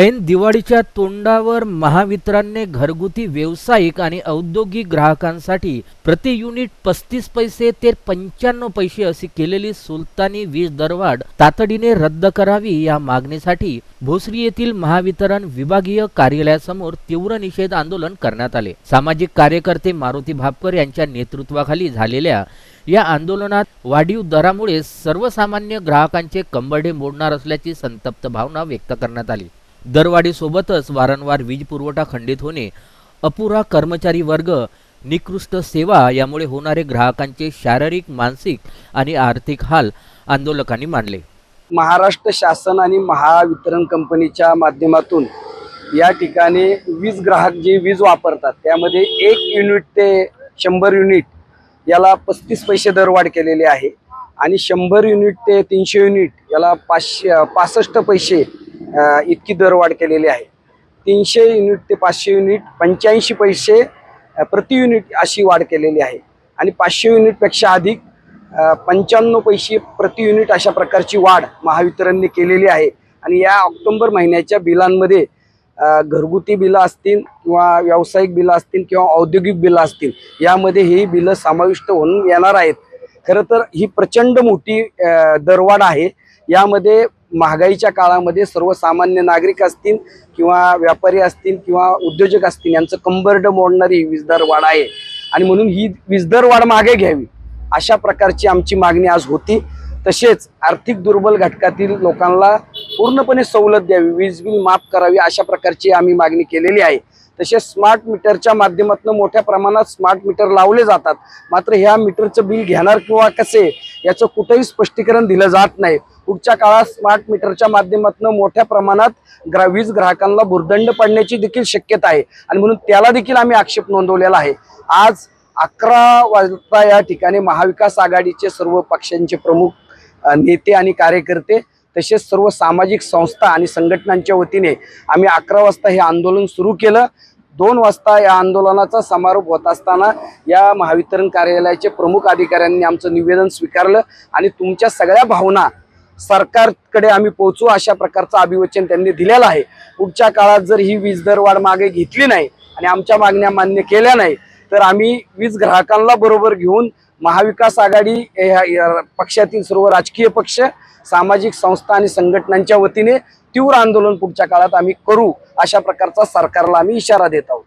ऐन दिवाळीच्या तोंडावर महावितरणने घरगुती व्यावसायिक आणि औद्योगिक ग्राहकांसाठी प्रति युनिट पस्तीस पैसे ते पंच्याण्णव पैसे अशी केलेली सुलतानी वीज दरवाढ तातडीने रद्द करावी या मागणीसाठी भोसरी येथील महावितरण विभागीय कार्यालयासमोर तीव्र निषेध आंदोलन करण्यात आले. सामाजिक कार्यकर्ते मारुती भापकर यांच्या नेतृत्वाखाली झालेल्या या आंदोलनात वाढीव दरामुळे सर्वसामान्य ग्राहकांचे कंबरडे मोडणार असल्याची संतप्त भावना व्यक्त करण्यात आली. दरवाढीसोबतच वारंवार वीज पुरवठा खंडित होणे अपुरा कर्मचारी वर्ग निकृष्ट सेवा यामुळे होणारे ग्राहकांचे शारीरिक मानसिक आणि आर्थिक हाल आंदोलकांनी मांडले. महाराष्ट्र शासन आणि महावितरण कंपनीच्या माध्यमातून या ठिकाणी वीज ग्राहक जे वीज वापरतात त्यामध्ये एक युनिट ते शंभर युनिट याला पस्तीस पैसे दरवाढ केलेली आहे आणि शंभर युनिट ते तीनशे युनिट याला पाचशे पासष्ट पैसे इतकी दरवाढ केलेली आहे. तीनशे युनिट ते पाचशे युनिट पंच्याऐंशी पैसे प्रति युनिट अशी वाढ केलेली आहे. आणि पाचशे युनिटपेक्षा अधिक पंच्याण्णव पैसे प्रति युनिट अशा प्रकारची वाढ महावितरणने केलेली आहे. आणि या ऑक्टोंबर महिन्याच्या बिलांमध्ये घरगुती बिलं असतील किंवा व्यावसायिक बिलं असतील किंवा औद्योगिक बिलं असतील यामध्ये ही बिलं समाविष्ट होऊन येणार आहेत. खरं तर ही प्रचंड मोठी दरवाढ आहे. यामध्ये महागाईच्या काळामध्ये सर्वसामान्य नागरिक असतील किंवा व्यापारी असतील किंवा उद्योजक असतील यांचं कंबरड मोडणारी ही वीजदर वाढ आहे. आणि म्हणून ही वीजदर वाढ मागे घ्यावी अशा प्रकारची आमची मागणी आज होती. तसेच आर्थिक दुर्बल घटकातील लोकांना पूर्णपणे सवलत द्यावी वीज बिल माफ करावी अशा प्रकारची आम्ही मागणी केलेली आहे. तसेच स्मार्ट मीटरच्या माध्यमातून मोठ्या प्रमाणात स्मार्ट मीटर लावले जातात. मात्र ह्या मीटरचं बिल घेणार किंवा कसे याचं कुठेही स्पष्टीकरण दिलं जात नाही. पुढच्या काळात स्मार्ट मीटरच्या माध्यमातून मोठ्या प्रमाणात ग्रा वीज ग्राहकांना भुर्दंड पडण्याची देखील शक्यता आहे. आणि म्हणून त्याला देखील आम्ही आक्षेप नोंदवलेला आहे. आज अकरा वाजता या ठिकाणी महाविकास आघाडीचे सर्व पक्षांचे प्रमुख नेते आणि कार्यकर्ते तसेच सर्व सामाजिक संस्था आणि संघटनांच्या वतीने आम्ही अकरा वाजता हे आंदोलन सुरू केलं. दोन वाजता या आंदोलनाचा समारोप होत असताना या महावितरण कार्यालयाचे प्रमुख अधिकाऱ्यांनी आमचं निवेदन स्वीकारलं आणि तुमच्या सगळ्या भावना सरकारकडे आम्ही पोहोचू अशा प्रकारचं अभिवचन त्यांनी दिलेलं आहे. पुढच्या काळात जर ही वीज दरवाढ मागे घेतली नाही आणि आमच्या मागण्या मान्य केल्या नाही तर आम्ही वीज ग्राहकांना बरोबर घेऊन महाविकास आघाडी या- पक्षातील सर्व राजकीय पक्ष सामाजिक संस्था आणि संघटनांच्या वतीने तीव्र आंदोलन पुढच्या काळात आम्ही करू अशा प्रकारचा सरकारला आम्ही इशारा देत आहोत.